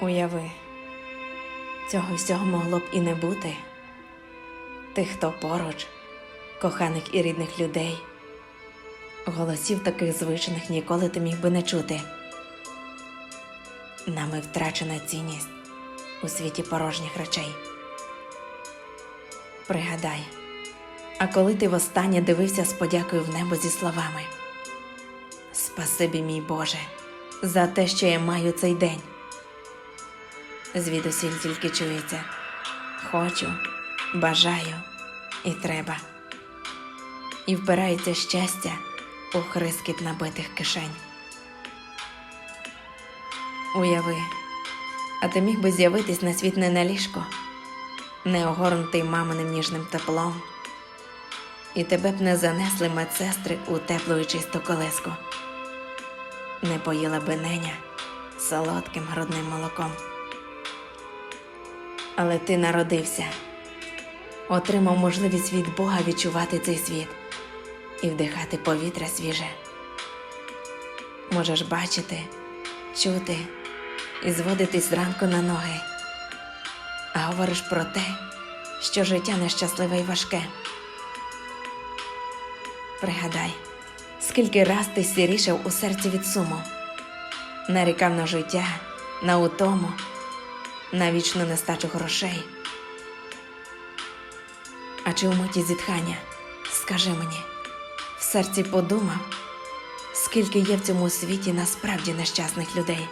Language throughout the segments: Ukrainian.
Уяви, цього всього могло б і не бути. Тих, хто поруч, коханих і рідних людей, голосів таких звичних ніколи ти міг би не чути. Нами втрачена цінність у світі порожніх речей. Пригадай, а коли ти востаннє дивився з подякою в небо зі словами Спасибі, мій Боже, за те, що я маю цей день. Звідусіль тільки чується хочу, бажаю і треба. І впирається щастя у хрискіт набитих кишень. Уяви, а ти міг би з'явитись на світ не на ліжко, не огорнутий маминим ніжним теплом, і тебе б не занесли медсестри у теплу і чисту колеску, не поїла би неня солодким грудним молоком. Але ти народився, отримав можливість від Бога відчувати цей світ і вдихати повітря свіже. Можеш бачити, чути і зводитись зранку на ноги, а говориш про те, що життя нещасливе і важке. Пригадай, скільки раз ти сірішав у серці від суму, нарікав на життя, на утому, на вічну нестачу грошей. А чи у миті зітхання, скажи мені, в серці подумав, скільки є в цьому світі насправді нещасних людей,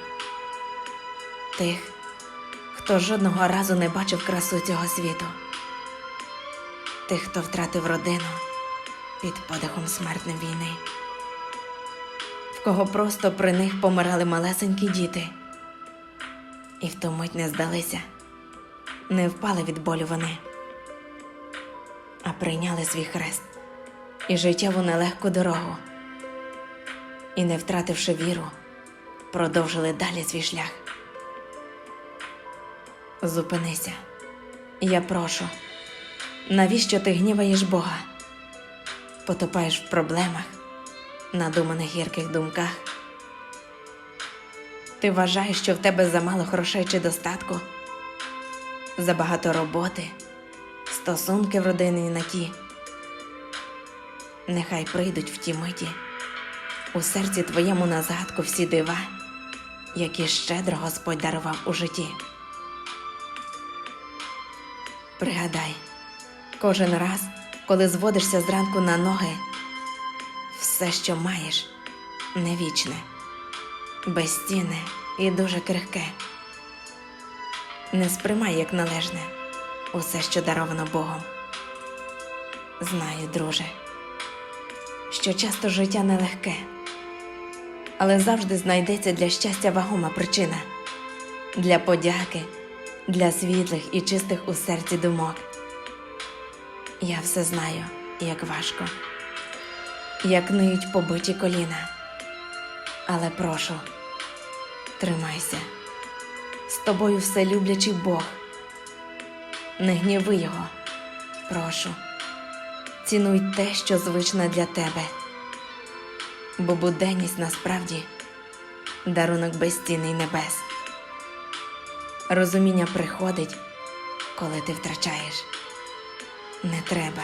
тих, хто жодного разу не бачив красу цього світу, тих, хто втратив родину під подихом смертної війни, в кого просто при них помирали малесенькі діти, і в ту мить не здалися, не впали від болю вони, а прийняли свій хрест і життєву нелегку дорогу, і, не втративши віру, продовжили далі свій шлях. Зупинися, я прошу, навіщо ти гніваєш Бога? Потопаєш в проблемах, надуманих гірких думках. Ти вважаєш, що в тебе замало грошей чи достатку, забагато роботи, стосунки в родині на ті. Нехай прийдуть в ті миті, у серці твоєму на згадку всі дива, які щедро Господь дарував у житті. Пригадай, кожен раз, коли зводишся зранку на ноги, все, що маєш, не вічне, безцінне і дуже крихке. Не сприймай як належне усе, що даровано Богом. Знаю, друже, що часто життя нелегке, але завжди знайдеться для щастя вагома причина для подяки, для світлих і чистих у серці думок. Я все знаю, як важко, як ниють побиті коліна. Але прошу, тримайся, з тобою все люблячий Бог. Не гніви його, прошу, цінуй те, що звичне для тебе, бо буденність насправді дарунок безцінний небес. Розуміння приходить, коли ти втрачаєш. Не треба.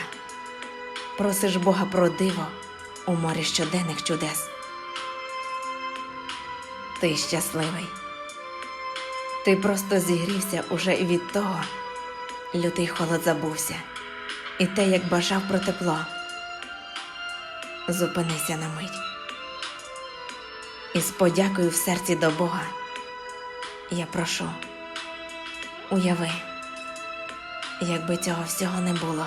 Просиш Бога про диво у морі щоденних чудес. Ти щасливий. Ти просто зігрівся уже від того, лютий холод забувся, і те, як бажав про тепло. Зупинися на мить. І з подякою в серці до Бога я прошу, уяви, якби цього всього не було.